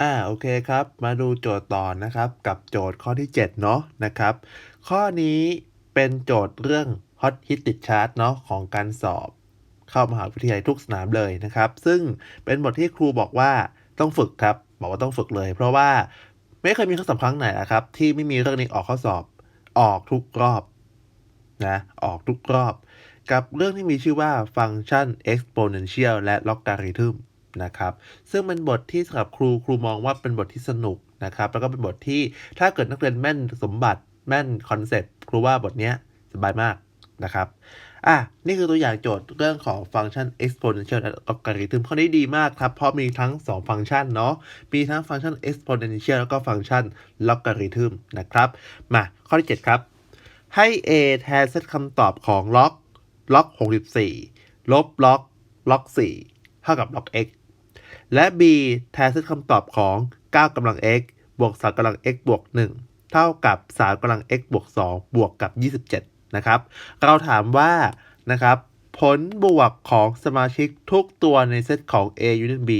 อ่าโอเคครับ มาดูโจทย์ต่อนะครับ กับโจทย์ข้อที่ 7 เนาะนะครับ ข้อนี้เป็นโจทย์เรื่อง Hot Hit ติดชาร์ตเนาะของการสอบ เข้ามหาวิทยาลัยทุกสนามเลยนะครับ ซึ่งเป็นบทที่ครูบอกว่าต้องฝึกครับ บอกว่าต้องฝึกเลย เพราะว่าไม่เคยมีข้อสอบครั้งไหนนะครับ ที่ไม่มีเรื่องนี้ออกข้อสอบออกทุกรอบนะออกทุกรอบ กับเรื่องที่มีชื่อว่าฟังก์ชัน exponential และ logarithm นะครับซึ่งเป็นบทที่สำหรับครูครูมองว่าเป็นบทที่สนุกนะครับแล้วก็เป็นบทที่ถ้าเกิดนักเรียนแม่นสมบัติแม่นคอนเซ็ปต์ครูว่าบทนี้สบายมากนะครับอะนี่คือตัวอย่างโจทย์เรื่องของฟังก์ชัน exponential และ logarithm ข้อนี้ดีมากครับ เพราะมีทั้ง 2 ฟังก์ชันเนาะมีทั้งฟังก์ชัน exponential แล้วก็ฟังก์ชัน logarithm นะครับ มาข้อที่ 7 ครับ ให้ a แทนเซตคำตอบของล็อกล็อก64 ลบล็อกล็อก4เท่ากับล็อก x และ b แทนเซตคำตอบของ 9กำลัง x บวก3กำลัง x บวก 1 เท่ากับ 3กำลัง x บวก 2 บวกกับ 27 นะครับ เราถามว่านะครับผลบวกของสมาชิกทุกตัวในเซตของ a unit b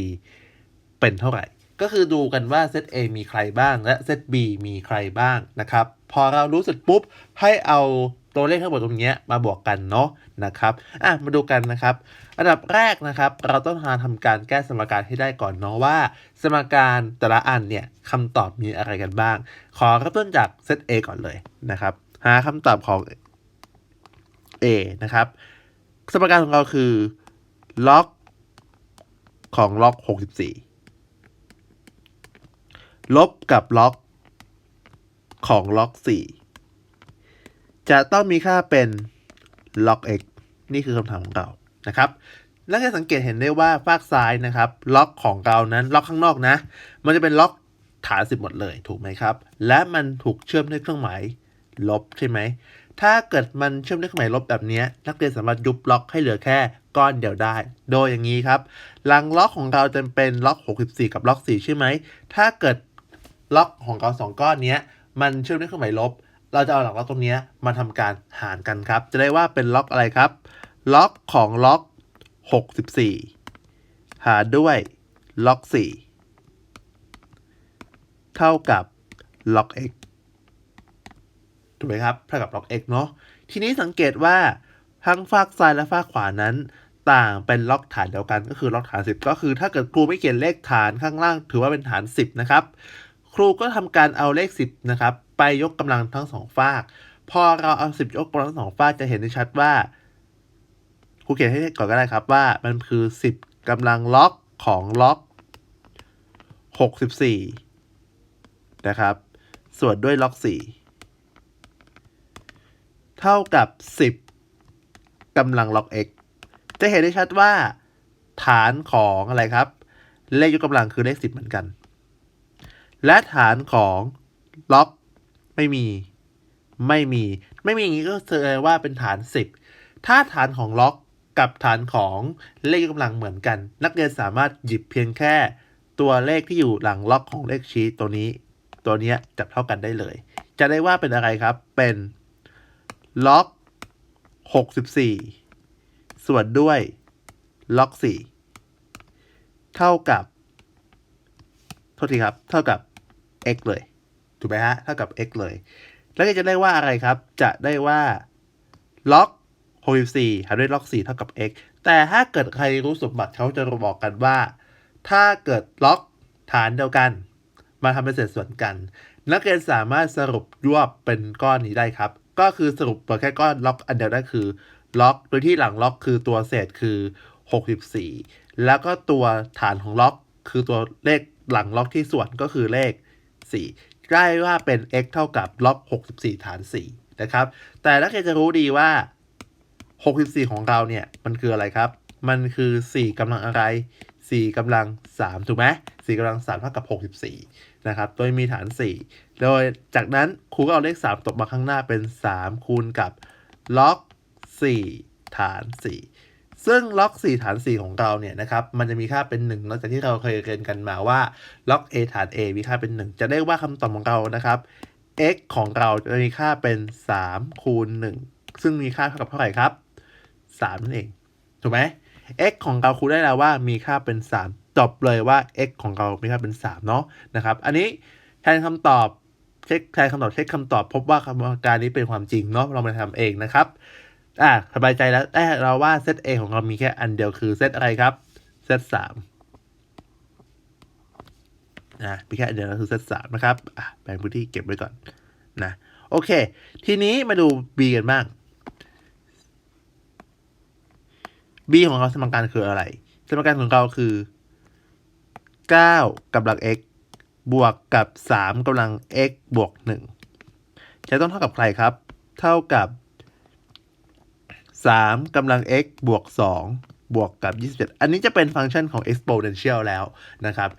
เป็นเท่าไหร่ ก็คือดูกันว่าเซต A มีใครบ้าง และเซต B มีใครบ้างนะครับ พอเรารู้เสร็จปุ๊บ ให้เอาตัวเลขทั้งหมดตรงนี้มาบวกกันเนาะนะครับ อะ มาดูกันนะครับ อันดับแรกนะครับ เราต้องมาทำการแก้สมการให้ได้ก่อนเนาะว่า สมการแต่ละอันเนี่ยคำตอบมีอะไรกันบ้าง ขอเริ่มต้นจากเซต A ก่อนเลยนะครับ หาคำตอบของ A นะครับ สมการของเราคือล็อกของล็อก 64 ลบกับล็อกของล็อก 4 จะต้องมีค่าเป็นล็อก x นี่คือคำถามของเรา นะครับแล้วจะสังเกตเห็นได้ว่าฝากซ้ายนะครับ ล็อกของเรานั้นล็อกข้างนอกนะ มันจะเป็นล็อกฐานสิบหมดเลยถูกไหมครับ และมันถูกเชื่อมด้วยเครื่องหมายลบใช่ไหมถ้าเกิดมันเชื่อมด้วยเครื่องหมายลบแบบนี้นักเรียนสามารถยุบล็อกให้เหลือแค่ก้อนเดียวได้ โดยอย่างนี้ครับหลังล็อกของเราจะเป็นล็อก 64 กับล็อก 4 ใช่ไหมถ้าเกิดล็อกของเราสองก้อนนี้มันเชื่อมด้วยเครื่องหมายลบ เราจะเอาหลักล็อกตรงนี้มาทำการหารกันครับ จะได้ว่าเป็นล็อกอะไรครับ ล็อกของล็อก64หารด้วยล็อก4เท่ากับล็อก x ถูกไหมครับ เท่ากับล็อก x เนาะทีนี้สังเกตว่าทั้งฝากซ้ายและฝากขวานั้น ต่างเป็นล็อกฐานเดียวกันก็คือล็อกฐาน 10 ก็คือถ้าเกิดครูไม่เขียนเลขฐานข้างล่าง ถือว่าเป็นฐาน 10 นะครับ ครูก็ทำการเอาเลข 10 นะครับ ไปยกกำลังทั้งสองฝาก พอเราเอา 10 ยกกำลังทั้งสองฝากจะเห็นได้ชัดว่า รูเขียนให้ก่อนก็ได้ครับว่ามันคือ 10กำลังล็อกของล็อก 64 นะครับ ส่วนด้วยล็อก 4 เท่ากับ 10กำลังล็อก x จะเห็นได้ชัดว่าฐานของอะไรครับ เลขยกกำลังคือเลข 10 เหมือนกัน และฐานของล็อกไม่มีไม่มี ไม่มีอย่างนี้ก็แสดงว่าเป็นฐาน 10 ถ้าฐานของล็อก กับฐานของเลขยกกำลังเหมือนกัน นักเรียนสามารถหยิบเพียงแค่ตัวเลขที่อยู่หลังล็อกของเลขชี้ตัวนี้ ตัวเนี้ยจับเท่ากันได้เลย จะได้ว่าเป็นอะไรครับ เป็นล็อก 64 ส่วนด้วยล็อก 4 เท่ากับโทษทีครับ เท่ากับ x เลย ถูกไหมฮะ เท่ากับ x เลย แล้วก็จะได้ว่าอะไรครับ จะได้ว่าล็อก 64หารด้วยล็อก 4 เท่ากับ x แต่ถ้าเกิดใครรู้สมบัติเขาจะบอกกันว่า ถ้าเกิดล็อกฐานเดียวกัน มาทำเป็นเศษส่วนกัน นักเรียนสามารถสรุปรวบเป็นก้อนนี้ได้ครับ ก็คือสรุปตัวแค่ก้อนล็อกอันเดียวได้คือ ล็อก โดยที่หลังล็อกคือตัวเศษคือ 64 แล้วก็ตัวฐานของล็อก คือตัวเลขหลังล็อกที่ส่วนก็คือเลข 4 ได้ว่าเป็น x เท่ากับล็อก 64 ฐาน 4 นะครับ แต่นักเรียนจะรู้ดีว่า 64 ของเราเนี่ย มันคืออะไรครับ มันคือ 4กำลังอะไร 4กำลัง 3 ถูกไหม4กำลัง3เท่ากับ 64 นะครับ โดยมีฐาน 4 โดยจากนั้นครูก็เอาเลข 3 ตกมาข้างหน้าเป็น 3 คูณกับล็อก 4 ฐาน 4 ซึ่งล็อก 4 ฐาน 4 ของเราเนี่ยนะครับ มันจะมีค่าเป็น1นอกจากที่เราเคยเรียนกันมาว่าล็อก a ฐาน a มีค่าเป็น 1 จะได้ว่าคำตอบของเรานะครับ x ของเราจะมีค่าเป็น 3 คูณ 1 ซึ่งมีค่าเท่ากับเท่าไหร่ครับ 3 นั่นเอง ถูกไหม x ของเราครูได้แล้วว่ามีค่าเป็น3จบเลยว่า x ของเรามีค่าเป็น 3 เนาะนะครับ อันนี้แทนคำตอบเช็คแทนคำตอบเช็คคำตอบ พบว่าคำการนี้เป็นความจริงเนาะเรามาทำเองนะครับอะสบายใจแล้วแต่เราว่าเซต A ของเรามีแค่อันเดียวคือเซตอะไรครับเซตสามนะมีแค่อันเดียวคือเซตสามนะครับอะแบ่งพื้นที่เก็บไว้ก่อนนะโอเค ทีนี้มาดู B กันบ้าง B ของเราสมการคืออะไร สมการของเราคือ 9กำลัง x บวกกับ 3กำลัง x บวก 1 จะต้องเท่ากับใครครับ เท่ากับ 3กำลัง x บวก 2 บวกกับ 27 อันนี้จะเป็นฟังก์ชันของ exponential แล้วนะครับ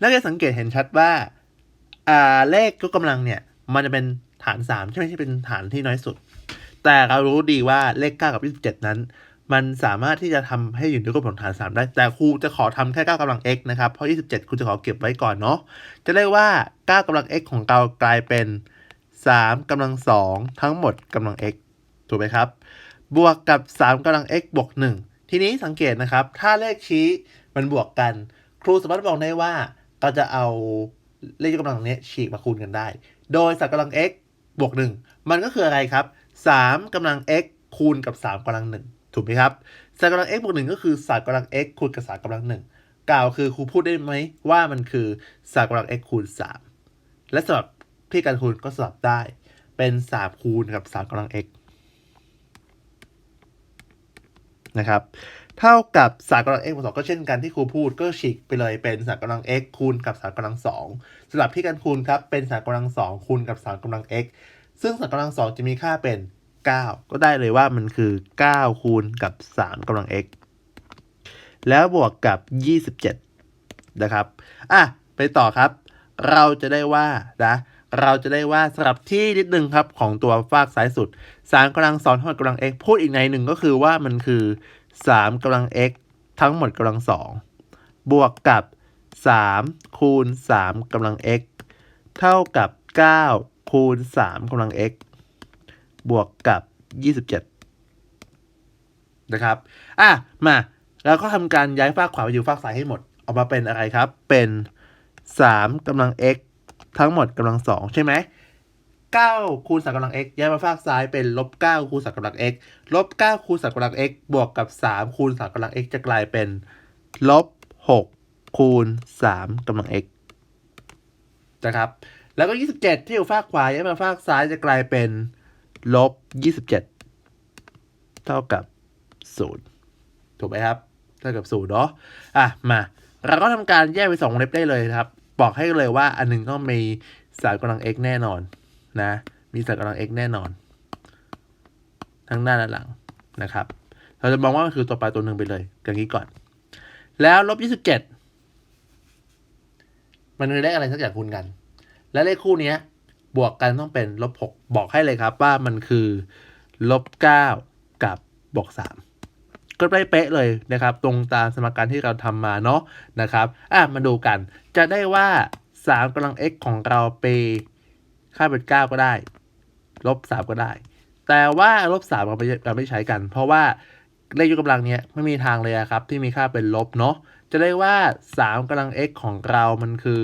นักเรียนสังเกตเห็นชัดว่าอ่าเลขยกกำลังเนี่ย มันจะเป็นฐาน 3 ใช่ไหมที่เป็นฐานที่น้อยสุด แต่เรารู้ดีว่าเลข 9 กับ 27 นั้น มันสามารถที่จะทำให้อยู่ในรูปของฐาน 3 ได้ แต่ครูจะขอทำแค่ 9กำลัง x นะครับ เพราะ 27 ครูจะขอเก็บไว้ก่อนเนาะ จะเรียกว่า 9กำลัง x ของเรากลายเป็น 3กำลัง 2 ทั้งหมดกำลัง x ถูกไหมครับ บวกกับ 3กำลัง x บวก 1 ทีนี้สังเกตนะครับ ถ้าเลขชี้มันบวกกัน ครูสามารถบอกได้ว่าเราจะเอาเลขยกกำลังนี้ฉีกมาคูณกันได้ โดย3กำลัง x บวก 1 มันก็คืออะไรครับ3กำลัง x คูณกับ3กำลัง1 ถูกไหมครับ3กำลัง x บวก1ก็คือ3กำลัง x คูณกับ3กำลัง1กล่าวคือครูพูดได้ไหมว่ามันคือ3กำลัง x คูณ 3 และสำหรับที่การคูณก็สลับได้ เป็น 3 คูณกับ3กำลัง x นะครับเท่ากับ3กำลัง x บวก2ก็เช่นกันที่ครูพูดก็ฉีกไปเลยเป็น3กำลัง x คูณกับ3กำลัง2สำหรับที่การคูณครับเป็น3กำลัง2คูณกับ3กำลัง x ซึ่ง3กำลัง2จะมีค่าเป็น 9 ก็ได้เลยว่ามันคือ 9 คูณกับ 3กำลัง x แล้วบวกกับ 27 นะครับ อะ ไปต่อครับ เราจะได้ว่านะเราจะได้ว่าสำหรับที่นิดนึงครับของตัวฟากซ้ายสุด3กำลัง2ทั้งหมดกำลัง x พูดอีกในหนึ่งก็คือว่ามันคือ 3กำลัง x ทั้งหมดกำลัง2บวกกับ 3 คูณ 3กำลัง x เท่ากับ 9 คูณ 3กำลัง x บวกกับ 27 นะครับอะมาแล้วก็ทำการย้ายฝากขวาไปอยู่ฝากซ้ายให้หมด ออกมาเป็นอะไรครับ เป็น3กำลัง x ทั้งหมดกำลัง 2 ใช่ไหม9คูณ3กำลัง x ย้ายมาฝากซ้ายเป็นลบ9คูณ3กำลัง x ลบ9คูณ3กำลัง x บวกกับ 3 คูณ3กำลัง x จะกลายเป็นลบ6คูณ3กำลัง x นะครับ แล้วก็ 27 ที่อยู่ฝากขวาย้ายมาฝากซ้ายจะกลายเป็น ลบ27เจ็ดเท่ากับ0ถูกไหมครับ เท่ากับ0เนาะอะมาเราก็ทำการแยกไป2วงเล็บได้เลยครับ บอกให้เลยว่าอันหนึงต้องมี3กำลัง x แน่นอนนะ มี3กำลัง x แน่นอน ทั้งหน้าและหลังนะครับ เราจะมองว่ามันคือตัวปลายตัวหนึ่งไปเลยอย่างนี้ก่อน แล้วลบยี่สิบเจ็ดมันคือเลขอะไรสักอย่างคูณกัน และเลขคู่เนี้ย บวกกันต้องเป็นลบหกบอกให้เลยครับว่ามันคือลบเก้ากับบวกสามก็ได้เป๊ะเลยนะครับ ตรงตามสมการที่เราทำมาเนาะนะครับอะมาดูกัน จะได้ว่าสามกำลัง x ของเราไปค่าเป็นเก้าก็ได้ ลบสามก็ได้ แต่ว่าลบสามเราไม่เราไม่ใช้กัน เพราะว่าเลขยกกำลังเนี้ยไม่มีทางเลยครับ ที่มีค่าเป็นลบเนาะจะได้ว่า3กำลัง x ของเรามันคือ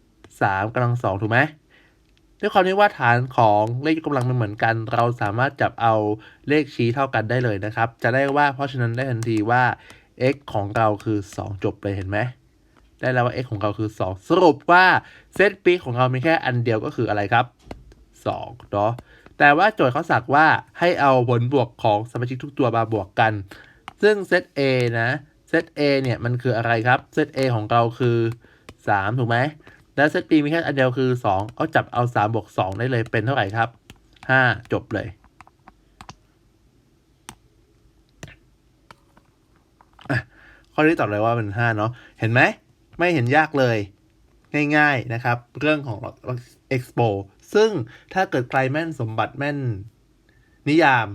3กำลัง2ถูกไหม ด้วยความที่ว่าฐานของเลขยกกำลังมันเหมือนกัน เราสามารถจับเอาเลขชี้เท่ากันได้เลยนะครับ จะได้ว่าเพราะฉะนั้นได้ทันทีว่า x ของเราคือ 2 จบเลยเห็นไหมได้แล้วว่า x ของเราคือ 2 สรุปว่าเซตปีของเรามีแค่อันเดียวก็คืออะไรครับ2เนาะแต่ว่าโจทย์เขาสักว่าให้เอาผลบวกของสมาชิกทุกตัวมาบวกกัน ซึ่งเซต A นะเซต A เนี่ยมันคืออะไรครับเซต A ของเราคือ 3 ถูกไหม แล้วเซต B มีแค่อันเดียวคือ 2 เอาจับเอา3บวก2ได้เลยเป็นเท่าไหร่ครับ 5 จบเลยข้อนี้ตอบเลยว่าเป็น 5 เนาะเห็นไหม ไม่เห็นยากเลย ง่ายๆนะครับ เรื่องของ expo ซึ่งถ้าเกิดใครแม่นสมบัติแม่นนิยาม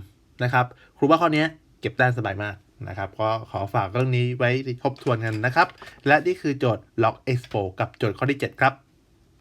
นะครับ ครูว่าข้อนี้เก็บได้สบายมาก นะครับก็ขอฝากเรื่องนี้ไว้ทบทวนกันนะครับ และนี่คือโจทย์ log expo กับโจทย์ข้อที่ 7 ครับ